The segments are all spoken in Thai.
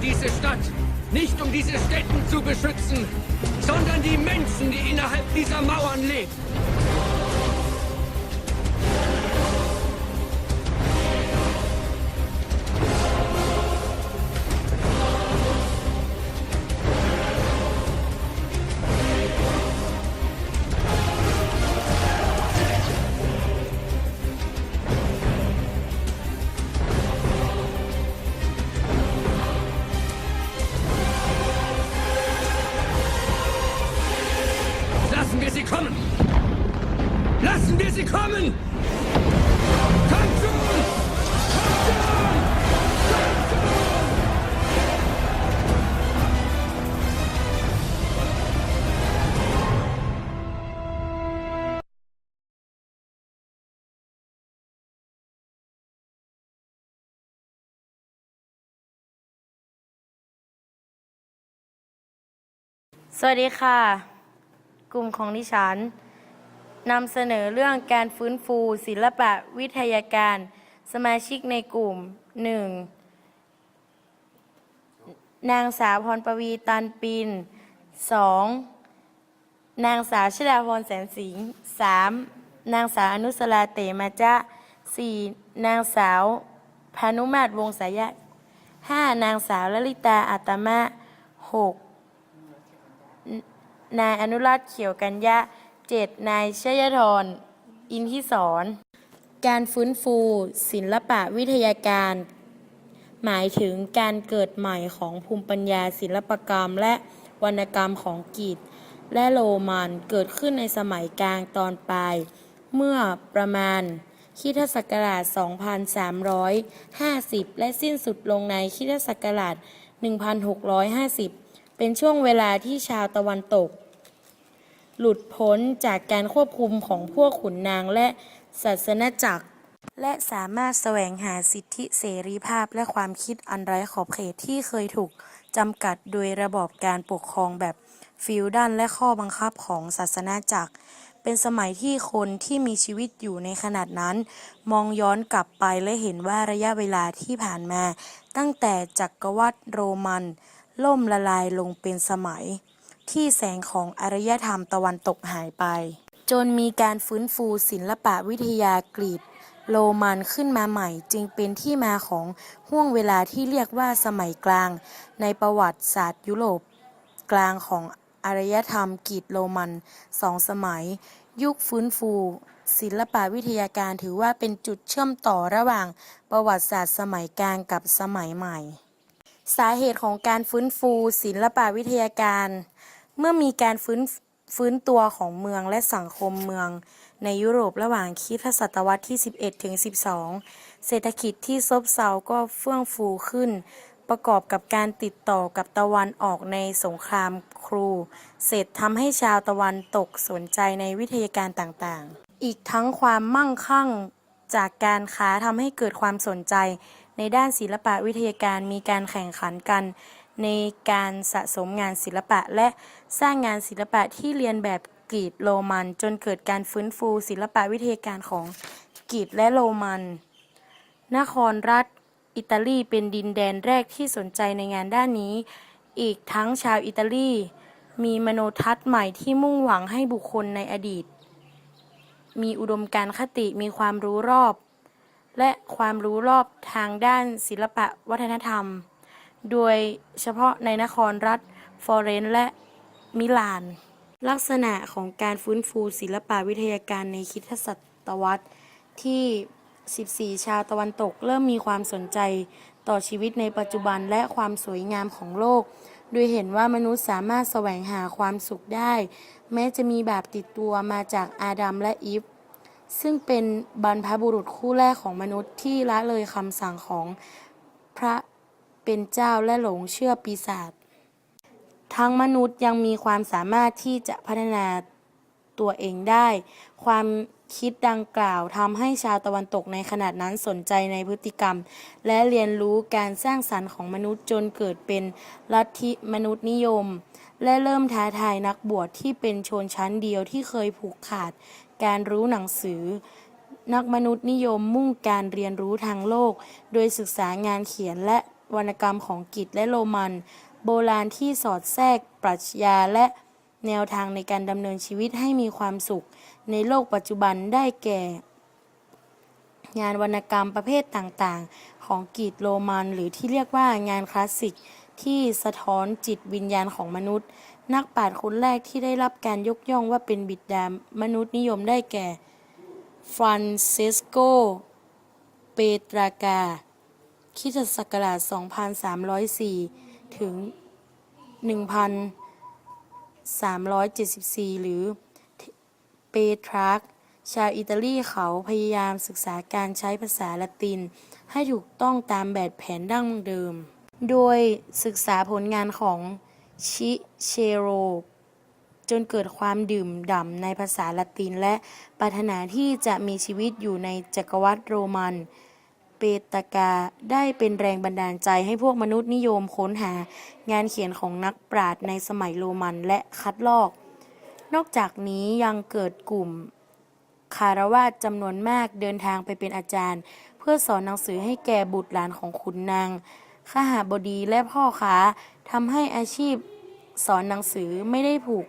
diese Stadt, nicht um diese Städten zu beschützen, sondern die Menschen, die innerhalb dieser Mauern leben. สวัสดีค่ะ กลุ่มของดิฉันนำเสนอเรื่องการฟื้นฟู ศิลปะวิทยาการ สมาชิกในกลุ่ม 1. นางสาวพรปวีตันปิน 2. นางสาวชลาพรแสนสิงห์ 3. นางสาวอนุสราเตมาจะ 4. นางสาวพานุมาตรวงสายะ 5. นางสาวลลิตาอัตมะ 6. นายอนุรัตน์เขียวกัญญะ 7. นายชยธรอินทิสอนการฟื้นฟู ศิลปะวิทยาการ หมายถึงการเกิดใหม่ของภูมิปัญญาศิลปกรรมและวรรณกรรมของกรีกและโรมันเกิดขึ้นในสมัยกลางตอนปลาย เมื่อประมาณคริสตศักราช 2350 และสิ้นสุดลงในคริสตศักราช 1650 เป็นช่วงเวลาที่ชาวตะวันตก หลุดพ้นจากการควบคุมของพวกขุนนางและศาสนจักร และสามารถแสวงหาสิทธิเสรีภาพและความคิดอันไร้ขอบเขตที่เคยถูกจำกัดโดยระบอบการปกครองแบบฟิวดัลและข้อบังคับของศาสนาจักร เป็นสมัยที่คนที่มีชีวิตอยู่ในขนาดนั้น มองย้อนกลับไปและเห็นว่าระยะเวลาที่ผ่านมา ตั้งแต่จักรวรรดิโรมัน ล่มละลายลงเป็นสมัย ที่แสงของอารยธรรมตะวันตกหายไป จนมีการฟื้นฟูศิลปะวิทยากรีกโรมันขึ้นมาใหม่จึงเป็นที่มาของห่วงเวลาที่เรียกว่าสมัยกลาง ในประวัติศาสตร์ยุโรป กลางของอารยธรรมกรีกโรมันสองสมัย ยุคฟื้นฟู ศิลปะวิทยาการถือว่าเป็นจุดเชื่อมต่อระหว่างประวัติศาสตร์สมัยกลางกับสมัยใหม่ สาเหตุของการฟื้นฟู ศิลปะวิทยาการ เมื่อมีการฟื้นฟื้นตัวของเมืองและสังคมเมืองในยุโรประหว่างคริสตศตวรรษที่ 11 ถึง 12 เศรษฐกิจที่ซบเซาก็เฟื่องฟูขึ้น ประกอบกับการติดต่อกับตะวันออกในสงครามครู เสร็จทำให้ชาวตะวันตกสนใจในวิทยาการต่างๆ อีกทั้งความมั่งคั่งจากการค้าทำให้เกิดความสนใจ ในด้านศิลปะวิทยาการมีการแข่งขันกัน ในการสะสมงานศิลปะ และสร้างงานศิลปะที่เรียนแบบกรีกโรมัน จนเกิดการฟื้นฟูศิลปะวิทยาการของกรีกและโรมัน นครรัฐอิตาลีเป็นดินแดนแรกที่สนใจในงานด้านนี้ อีกทั้งชาวอิตาลีมีมโนทัศน์ใหม่ที่มุ่งหวังให้บุคคลในอดีต มีอุดมการณ์คติมีความรู้รอบ และความรู้รอบทางด้านศิลปะวัฒนธรรม โดยเฉพาะในนครรัฐฟลอเรนซ์และมิลาน ลักษณะของการฟื้นฟูศิลปวิทยาการในคริสตศตวรรษที่ 14 ชาวตะวันตกเริ่มมีความสนใจต่อชีวิตในปัจจุบันและความสวยงามของโลก โดยเห็นว่ามนุษย์สามารถแสวงหาความสุขได้ แม้จะมีบาปติดตัวมาจากอาดัมและอีฟซึ่งเป็นบรรพบุรุษคู่แรกของมนุษย์ที่ละเลยคำสั่งของพระ เป็นเจ้าและหลงเชื่อปีศาจทั้งมนุษย์ยังมีความสามารถที่จะพัฒนาตัวเองได้ ความคิดดังกล่าวทำให้ชาวตะวันตกในขนาดนั้นสนใจในพฤติกรรม และเรียนรู้การสร้างสรรค์ของมนุษย์จนเกิดเป็นลัทธิมนุษยนิยม และเริ่มท้าทายนักบวชที่เป็นชนชั้นเดียวที่เคยผูกขาด การรู้หนังสือ นักมนุษยนิยมมุ่งการเรียนรู้ทางโลก โดยศึกษางานเขียนและ วรรณกรรมของกรีกและโรมัน โบราณที่สอดแทรกปรัชญาและแนวทางในการดำเนินชีวิตให้มีความสุข ในโลกปัจจุบันได้แก่ งานวรรณกรรมประเภทต่างๆ ของกรีกโรมันหรือที่เรียกว่างานคลาสสิกที่สะท้อนจิตวิญญาณของมนุษย์ นักปราชญ์คนแรกที่ได้รับการยกย่องว่าเป็นบิดามนุษย์นิยมได้แก่ฟรานซิสโก เปตรากา คริสตศักราช 2304 ถึง 1374 หรือเปทรักชาวอิตาลีเขาพยายามศึกษาการใช้ภาษาละติน ให้ถูกต้องตามแบบแผนดั้งเดิม โดยศึกษาผลงานของชิเชโร จนเกิดความดื่มด่ำในภาษาละตินและปรารถนาที่จะมีชีวิตอยู่ในจักรวรรดิโรมัน เปตากาได้เป็นแรงบันดาลใจให้พวกมนุษย์นิยมค้นหางานเขียนของนักปราชญ์ในสมัยโรมันและคัดลอก นอกจากนี้ยังเกิดกลุ่มคารวาสจำนวนมากเดินทางไปเป็นอาจารย์ เพื่อสอนหนังสือให้แก่บุตรหลานของขุนนางข้าหาบดีและพ่อค้าทำให้อาชีพสอนหนังสือไม่ได้ผูก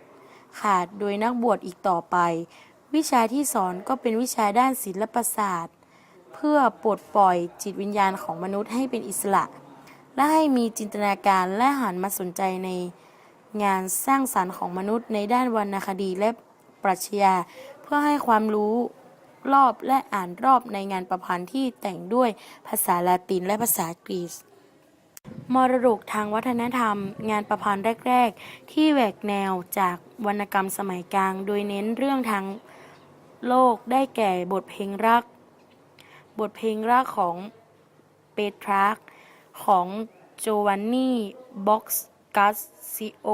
ขาดโดยนักบวชอีกต่อไป วิชาที่สอนก็เป็นวิชาด้านศิลปศาสตร์ พื่อปลดปล่อยจิตวิญญาณของมนุษย์ให้เป็นอิสระ และให้มีจินตนาการและหันมาสนใจในงานสร้างสรรค์ของมนุษย์ในด้านวรรณคดีและปรัชญาเพื่อให้ความรู้รอบและอ่านรอบในงานประพันธ์ที่แต่งด้วยภาษาลาตินและภาษากรีซมรดกทางวัฒนธรรม งานประพันธ์แรก ๆ ที่แหวกแนวจากวรรณกรรมสมัยกลาง โดยเน้นเรื่องทางโลกได้แก่บทเพลงรัก บทเพลงรักของเปทรักของโจวานนี่บ็อกซ์กัสซิโอ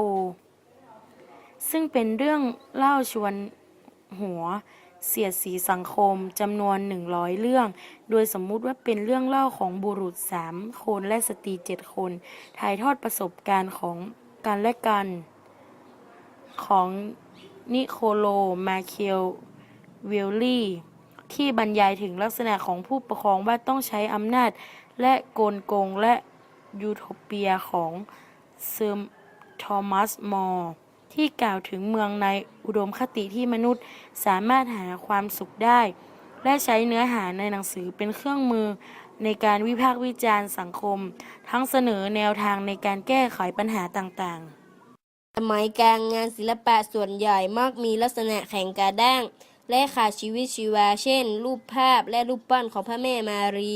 ซึ่งเป็นเรื่องเล่าชวนหัวเสียดสีสังคมจำนวน 100 เรื่อง โดยสมมุติว่าเป็นเรื่องเล่าของบุรุษ 3 คนและสตรี 7 คน ถ่ายทอดประสบการณ์ของกันและกัน ของนิโคโล มาเคียวเวลลี่ ที่บรรยายถึงลักษณะของผู้ปกครองว่าต้องใช้อำนาจ และโกลโกงและยูโทเปียของเซอร์ทอมัสมอร์ที่กล่าวถึงเมืองในอุดมคติที่มนุษย์สามารถหาความสุขได้ และใช้เนื้อหาในหนังสือเป็นเครื่องมือในการวิพากษ์วิจารณ์สังคม ทั้งเสนอแนวทางในการแก้ไขปัญหาต่างๆ สมัยกลางงานศิลปะส่วนใหญ่มักมีลักษณะแข็งกระด้าง และขาดชีวิตชีวา เช่น รูปภาพและรูปปั้นของพระแม่มารี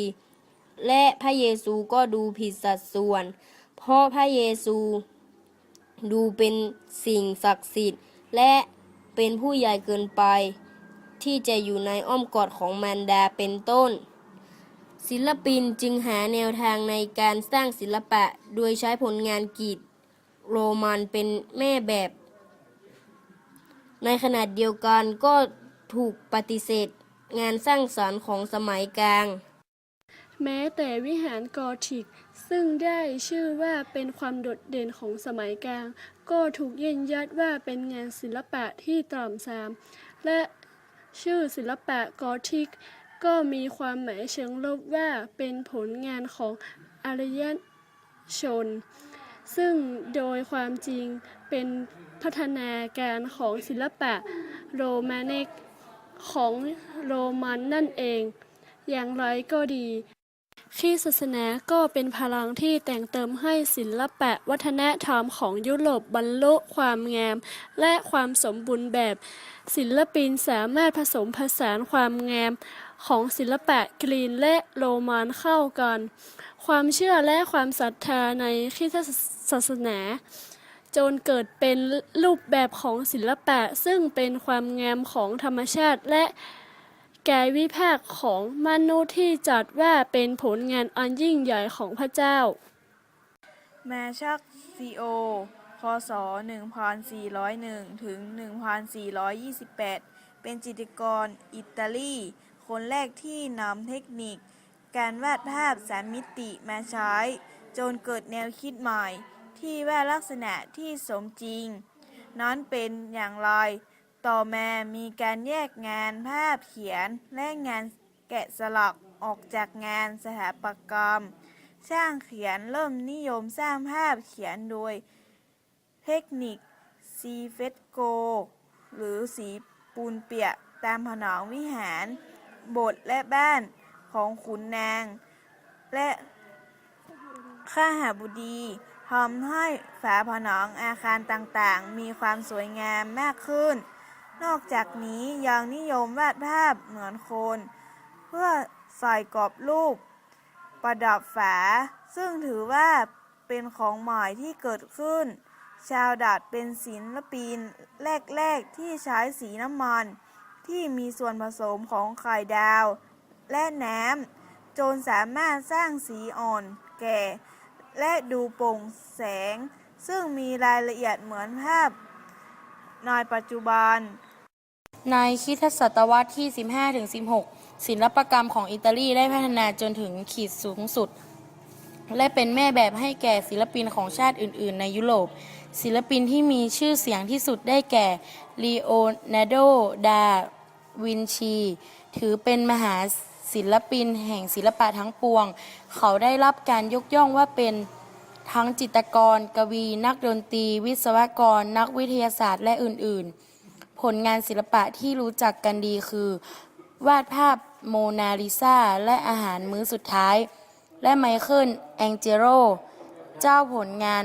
และพระเยซูก็ดูผิดสัดส่วน เพราะพระเยซูดูเป็นสิ่งศักดิ์สิทธิ์ และเป็นผู้ใหญ่เกินไป ที่จะอยู่ในอ้อมกอดของมารดาเป็นต้น ศิลปินจึงหาแนวทางในการสร้างศิลปะโดยใช้ผลงานกรีกโรมันเป็นแม่แบบ ในขณะเดียวกันก็ ถูกปฏิเสธ งานสร้างสรรค์ของสมัยกลาง แม้แต่วิหารกอธิก ซึ่งได้ชื่อว่าเป็นความโดดเด่นของสมัยกลาง ก็ถูกเย็นยัดว่าเป็นงานศิลปะที่ต่ำทราม และชื่อศิลปะกอธิก ก็มีความหมายเชิงลบว่าเป็นผลงานของอารยชน ซึ่งโดยความจริงเป็นพัฒนาการของศิลปะโรมานิก ของโรมันนั่นเอง อย่างไรก็ดีคริสตศาสนาก็เป็นพลังที่แต่งเติมให้ศิลปะวัฒนธรรมของยุโรปบรรลุความงาม และความสมบูรณ์แบบ ศิลปินสามารถผสมผสานความงาม ของศิลปะกรีนและโรมันเข้ากัน ความเชื่อและความศรัทธาในคริสตศาสนา จนเกิดเป็นรูปแบบของศิลปะ ซึ่งเป็นความงามของธรรมชาติและแกวิภาคของมนุษย์ที่จัดว่าเป็นผลงานอันยิ่งใหญ่ของพระเจ้าแมชักซีโอคศ1401 ถึง 1428 เป็นจิตรกรอิตาลี คนแรกที่นำเทคนิค การวาดภาพสามมิติมาใช้ จนเกิดแนวคิดใหม่ ที่ว่าลักษณะที่สมจริง นั้นเป็นอย่างไร ต่อมามีการแยกงานภาพเขียนและงานแกะสลักออกจากงานสถาปกรรม ช่างเขียนเริ่มนิยมสร้างภาพเขียนโดย เทคนิคซีเฟสโก หรือสีปูนเปียกตามผนังวิหาร โบสถ์และบ้านของขุนนาง และข้าหาบุดี ทำให้ฝาผนังอาคารต่างๆ มีความสวยงามมากขึ้น นอกจากนี้ยังนิยมวาดภาพเหมือนคน เพื่อใส่กรอบรูป ประดับฝา ซึ่งถือว่าเป็นของใหม่ที่เกิดขึ้น ชาวดัดเป็นศิลปินแรกๆ ที่ใช้สีน้ำมัน ที่มีส่วนผสมของไข่ดาว และน้ำจนสามารถสร้างสีอ่อนแก่ และดูโปร่งแสง ซึ่งมีรายละเอียดเหมือนภาพในปัจจุบัน ในคริสตศตวรรษที่ 15-16 ศิลปกรรมของอิตาลีได้พัฒนาจนถึงขีดสูงสุด และเป็นแม่แบบให้แก่ศิลปินของชาติอื่น ๆ ในยุโรป ศิลปินที่มีชื่อเสียงที่สุดได้แก่ลีโอนาร์โด ดา วินชี ถือเป็นมหา ศิลปินแห่งศิลปะทั้งปวง เขาได้รับการยกย่องว่าเป็นทั้งจิตรกร กวี นักดนตรี วิศวกร นักวิทยาศาสตร์และอื่น ๆ ผลงานศิลปะที่รู้จักกันดีคือ วาดภาพโมนาลิซาและอาหารมื้อสุดท้าย และไมเคิลแองเจโรเจ้าผลงาน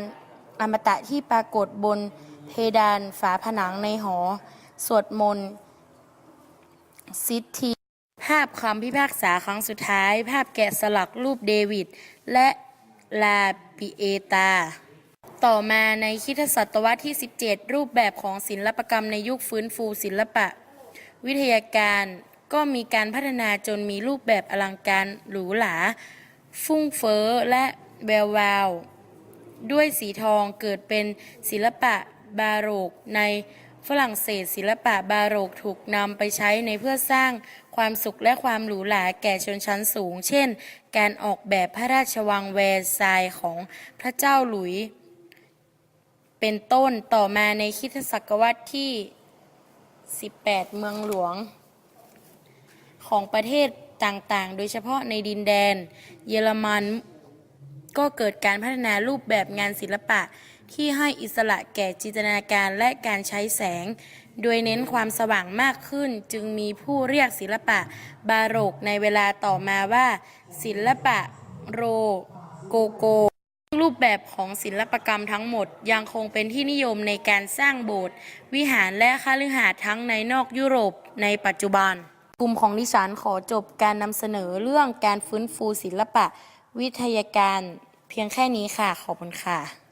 อมตะที่ปรากฏบนเพดานฝาผนังในหอ สวดมนต์ซิที ภาพคำพิพากษาครั้งสุดท้าย ภาพแกะสลักรูปเดวิด และลาปิเอตา ต่อมาในคริสตศตวรรษที่ 17 รูปแบบของศิลปกรรมในยุคฟื้นฟูศิลปะ วิทยาการก็มีการพัฒนาจนมีรูปแบบอลังการหรูหราฟุ่งเฟ้อและแวววาว ด้วยสีทองเกิดเป็นศิลปะบาโรกใน ฝรั่งเศสศิลปะบาโรกถูกนำไปใช้ในเพื่อสร้างความสุขและความหรูหราแก่ชนชั้นสูง เช่น การออกแบบพระราชวังแวร์ซายของพระเจ้าหลุย เป็นต้นต่อมาในคริสตศตวรรษที่ 18 เมืองหลวง ของประเทศต่างๆ โดยเฉพาะในดินแดน เยอรมันก็เกิดการพัฒนารูปแบบงานศิลปะ ที่ให้อิสระแก่จินตนาการและการใช้แสง โดยเน้นความสว่างมากขึ้น จึงมีผู้เรียกศิลปะบาโรกในเวลาต่อมาว่า ศิลปะโรโกโก รูปแบบของศิลปกรรมทั้งหมดยังคงเป็นที่นิยมในการสร้างโบสถ์วิหารและคฤหาสน์ทั้งในนอกยุโรปในปัจจุบัน กลุ่มของดิฉันขอจบการนำเสนอเรื่องการฟื้นฟูศิลปะวิทยาการเพียงแค่นี้ค่ะ ขอบคุณค่ะ